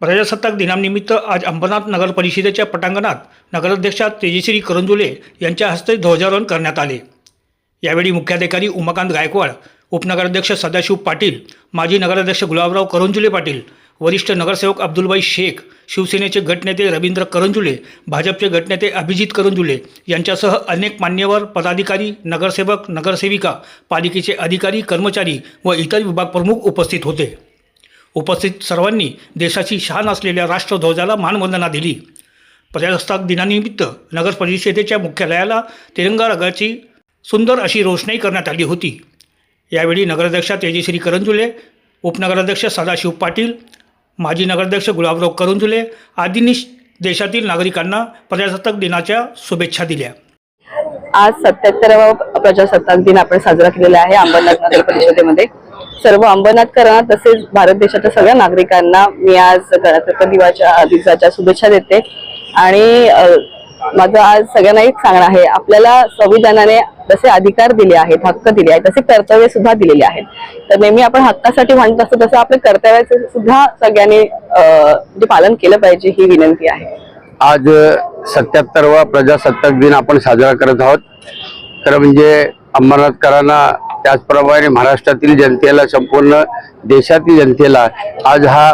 प्रजासत्ताक दिनानिमित्त आज अंबरनाथ नगर परिषदेच्या पटांगणात नगराध्यक्षा तेजश्री करंजुले यांच्या हस्ते ध्वजारोहण करण्यात आले. यावेळी मुख्याधिकारी उमाकांत गायकवाड उपनगराध्यक्ष सदाशिव पाटील माजी नगराध्यक्ष गुलाबराव करंजुले पाटील वरिष्ठ नगरसेवक अब्दुलबाई शेख शिवसेनेचे गटनेते रवींद्र करंजुले भाजपचे गटनेते अभिजित करंजुले यांच्यासह अनेक मान्यवर पदाधिकारी नगरसेवक नगरसेविका पालिकेचे अधिकारी कर्मचारी व इतर विभागप्रमुख उपस्थित होते. उपस्थित सर्वांनी देशाची शान असलेल्या राष्ट्रध्वजाला मानवंदना दिली. प्रजासत्ताक दिनानिमित्त नगर परिषदेच्या मुख्यालयाला तिरंगा रंगाची सुंदर अशी रोषणाई करण्यात आली होती. यावेळी नगराध्यक्षा तेजश्री करंजुले उपनगराध्यक्ष सदाशिव पाटील माजी नगराध्यक्ष गुलाबराव करंजुले आदींनी देशातील नागरिकांना प्रजासत्ताक दिनाच्या शुभेच्छा दिल्या. आज सत्याहत्तरावा प्रजासत्ताक दिन आपण साजरा केलेला आहे अंबरनाथ नगर परिषदेमध्ये. सर्व अंबरनाथकरांना तसेच भारत देशाच्या सगळ्या नागरिकांना मी आज गणतंत्र दिवाच्या दिवसाच्या शुभेच्छा देते. आणि माझं आज सगळ्यांना एक सांगणं आहे आपल्याला संविधानाने जसे अधिकार दिले आहेत हक्क दिले आहेत तसे कर्तव्य सुद्धा दिलेले आहेत. तर नेहमी आपण हक्कासाठी म्हणत असतो तसं आपल्या कर्तव्याचं सुद्धा सगळ्यांनी म्हणजे पालन केलं पाहिजे ही विनंती आहे. आज सत्याहत्तरवा प्रजासत्ताक दिन आपण साजरा करत आहोत. खरं म्हणजे अंबरनाथकरांना त्याचप्रमाणे महाराष्ट्रातील जनतेला संपूर्ण देशातील जनतेला आज हा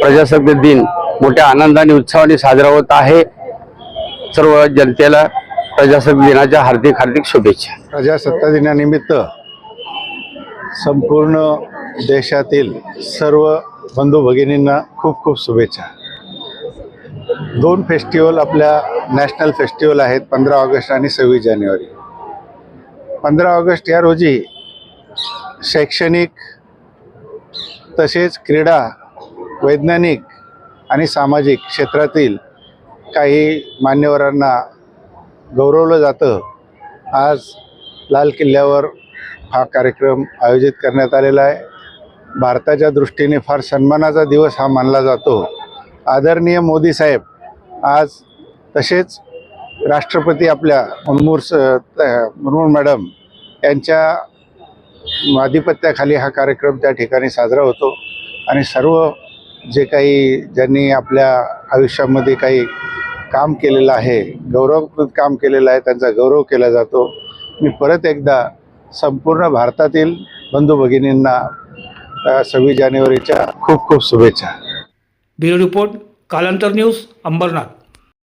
प्रजासत्ताक दिन मोठ्या आनंदाने उत्सवाने साजरा होत आहे. सर्व जनतेला प्रजासत्ताक दिनाच्या हार्दिक हार्दिक शुभेच्छा. प्रजासत्ताक दिनानिमित्त संपूर्ण देशातील सर्व बंधू भगिनींना खूप खूप शुभेच्छा. दोन फेस्टिवल आपल्या नॅशनल फेस्टिवल आहेत पंधरा ऑगस्ट आणि सव्वीस जानेवारी. पंधरा ऑगस्ट या रोजी शैक्षणिक तसेच क्रीडा वैज्ञानिक आणि सामाजिक क्षेत्रातील काही मान्यवरांना गौरवलं जातं. आज लाल किल्ल्यावर हा कार्यक्रम आयोजित करण्यात आलेला आहे. भारताच्या दृष्टीने फार सन्मानाचा दिवस हा मानला जातो. आदरणीय मोदी साहेब आज तसेच राष्ट्रपती आपल्या मुर्मूर स मुर्मू मॅडम यांच्या आधिपत्याखाली हा कार्यक्रम त्या ठिकाणी साजरा होतो. आणि सर्व जे काही ज्यांनी आपल्या आयुष्यामध्ये काही काम केलेलं आहे गौरवकृत काम केलेलं आहे त्यांचा गौरव केला जातो. मी परत एकदा संपूर्ण भारतातील बंधू भगिनींना सव्वीस जानेवारीच्या खूप खूप शुभेच्छा. Bureau report Kalantar news Ambernath.